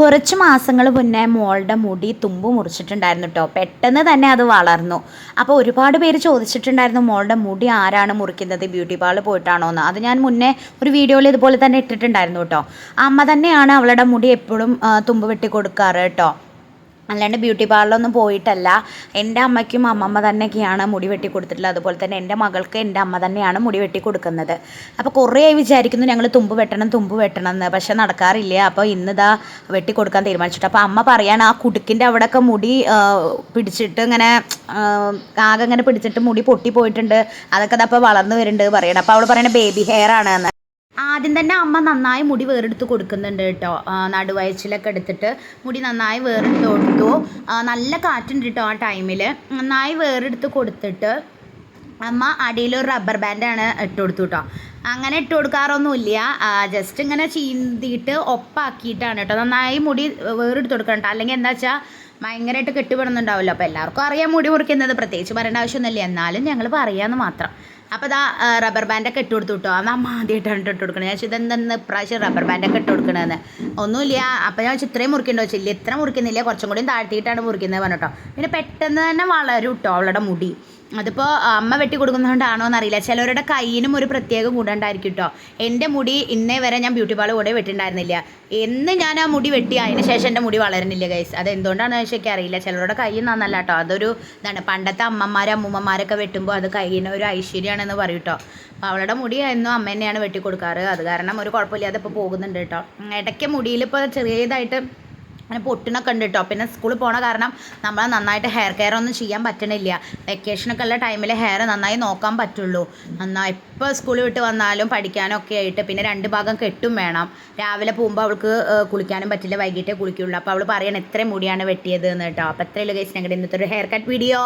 കുറച്ച് മാസങ്ങൾ മുന്നേ മോളുടെ മുടി തുമ്പ് മുറിച്ചിട്ടുണ്ടായിരുന്നു കേട്ടോ പെട്ടെന്ന് തന്നെ അത് വളർന്നു. അപ്പോൾ ഒരുപാട് പേര് ചോദിച്ചിട്ടുണ്ടായിരുന്നു മോളുടെ മുടി ആരാണ് മുറിക്കുന്നത്? ബ്യൂട്ടി പാർലർ പോയിട്ടാണോ എന്ന്. അത് ഞാൻ മുന്നേ ഒരു വീഡിയോയിൽ ഇതുപോലെ തന്നെ ഇട്ടിട്ടുണ്ടായിരുന്നു കേട്ടോ അമ്മ തന്നെയാണ് അവളുടെ മുടി എപ്പോഴും തുമ്പ് വെട്ടി കൊടുക്കാറ് കേട്ടോ അല്ലാണ്ട് ബ്യൂട്ടി പാർലറൊന്നും പോയിട്ടല്ല. എന്റെ അമ്മയ്ക്കും അമ്മമ്മ തന്നെയൊക്കെയാണ് മുടി വെട്ടി കൊടുത്തിട്ടുള്ളത്. അതുപോലെ തന്നെ എന്റെ മകൾക്ക് എന്റെ അമ്മ തന്നെയാണ് മുടി വെട്ടി കൊടുക്കുന്നത്. അപ്പോൾ കുറേ വിചാരിക്കുന്നു ഞങ്ങൾ തുമ്പ് വെട്ടണം തുമ്പ് വെട്ടണം എന്ന്. പക്ഷേ നടക്കാറില്ല. അപ്പോൾ ഇന്നിതാ വെട്ടി കൊടുക്കാൻ തീരുമാനിച്ചിട്ട്. അപ്പോൾ അമ്മ പറയാണ് ആ കുടുക്കിന്റെ അവിടെയൊക്കെ മുടി പിടിച്ചിട്ട് ഇങ്ങനെ ആകെ ഇങ്ങനെ പിടിച്ചിട്ട് മുടി പൊട്ടി പോയിട്ടുണ്ട്. അതൊക്കെ അതപ്പോൾ വളർന്നു വരുന്നുണ്ട് പറയണം. അപ്പോൾ അവൾ പറയണ ബേബി ഹെയർ ആണ് ആദ്യം തന്നെ അമ്മ നന്നായി മുടി വേറെടുത്ത് കൊടുക്കുന്നുണ്ട് കേട്ടോ. നടുവയച്ചിലൊക്കെ എടുത്തിട്ട് മുടി നന്നായി വേറെടുത്ത് കൊടുത്തു. നല്ല കാറ്റുണ്ട് കേട്ടോ ആ ടൈമിൽ നന്നായി വേറെടുത്ത് കൊടുത്തിട്ട് അമ്മ അടിയിലൊരു റബ്ബർ ബാൻഡാണ് ഇട്ട് കൊടുത്തു കേട്ടോ. അങ്ങനെ ഇട്ട് കൊടുക്കാറൊന്നുമില്ല. ജസ്റ്റ് ഇങ്ങനെ ചീന്തിയിട്ട് ഒപ്പാക്കിയിട്ടാണ് കേട്ടോ. നന്നായി മുടി വേറെടുത്ത് കൊടുക്കണം അല്ലെങ്കിൽ എന്താ വെച്ചാൽ ഭയങ്കരമായിട്ട് കെട്ടിപ്പെടുന്നുണ്ടാവുമല്ലോ. അപ്പോൾ എല്ലാവർക്കും അറിയാം മുടി മുറിക്കുന്നത്. പ്രത്യേകിച്ച് പറയേണ്ട ആവശ്യമൊന്നുമില്ല. എന്നാലും ഞങ്ങൾ പറയാമെന്ന് മാത്രം. അപ്പോൾ ഇതാ റബ്ബർ ബാൻഡൊക്കെ ഇട്ട് കൊടുത്തു കേട്ടോ. അമ്മ ആദ്യമായിട്ടാണ് ഇട്ട് കൊടുക്കണത് ഞാൻ വെച്ചാൽ ഇതെന്തെന്ന് ഇപ്രാവശ്യം റബ്ബർ ബാൻഡൊക്കെ ഇട്ട് കൊടുക്കണതെന്ന് ഒന്നുമില്ല. അപ്പോൾ ഞാൻ ഇത്രയും മുറിക്കേണ്ട വെച്ചില്ല ഇത്ര മുറിക്കുന്നില്ല. കുറച്ചും കൂടി താഴ്ത്തിയിട്ടാണ് മുറിക്കുന്നത് പറഞ്ഞിട്ടോ. പിന്നെ പെട്ടെന്ന് തന്നെ വളരും കേട്ടോ അവളുടെ മുടി. അതിപ്പോൾ അമ്മ വെട്ടി കൊടുക്കുന്നതുകൊണ്ടാണോ എന്നറിയില്ല. ചിലവരുടെ കയ്യിനും ഒരു പ്രത്യേക ഗുണമുണ്ടായിരിക്കും കേട്ടോ എന്റെ മുടി ഇന്നേ വരെ ഞാൻ ബ്യൂട്ടി പാർലർ കൂടെ വെട്ടിണ്ടായിരുന്നില്ല. എന്ന് ഞാൻ ആ മുടി വെട്ടി അതിന് ശേഷം എന്റെ മുടി വളരുന്നില്ല ഗൈസ് അത് എന്തുകൊണ്ടാണ് വെച്ചാൽ അറിയില്ല ചിലരുടെ കൈ നന്നല്ല കേട്ടോ അതൊരു ഇതാണ് പണ്ടത്തെ അമ്മമാരും അമ്മൂമ്മമാരൊക്കെ വെട്ടുമ്പോൾ അത് കൈയിന് ഒരു ഐശ്വര്യമാണെന്ന് പറയും കേട്ടോ അപ്പോൾ അവളുടെ മുടി എന്നും അമ്മ തന്നെയാണ് വെട്ടി കൊടുക്കാറ് അത് കാരണം ഒരു കുഴപ്പമില്ലാതെ ഇപ്പോൾ പോകുന്നുണ്ട് കേട്ടോ ഇടയ്ക്ക് മുടിയിൽ ഇപ്പോൾ ചെറിയതായിട്ട് അങ്ങനെ പൊട്ടിനൊക്കെ ഉണ്ട് കേട്ടോ പിന്നെ സ്കൂളിൽ പോണ കാരണം നമ്മൾ നന്നായിട്ട് ഹെയർ കെയർ ഒന്നും ചെയ്യാൻ പറ്റണില്ല. വെക്കേഷനൊക്കെ ഉള്ള ടൈമിൽ ഹെയർ നന്നായി നോക്കാൻ പറ്റുള്ളൂ. നന്നായി ഇപ്പോൾ സ്കൂളിൽ വിട്ട് വന്നാലും പഠിക്കാനൊക്കെ ആയിട്ട് പിന്നെ രണ്ട് ഭാഗം കെട്ടും വേണം. രാവിലെ പോകുമ്പോൾ അവൾക്ക് കുളിക്കാനും പറ്റില്ല. വൈകിട്ടേ കുളിക്കുള്ളൂ. അപ്പോൾ അവൾ പറയണം എത്ര മുടിയാണ് വെട്ടിയത് എന്ന് കേട്ടോ അപ്പോൾ എത്രയുള്ള കേസ് ഇന്നത്തെ ഒരു ഹെയർ കട്ട് വീഡിയോ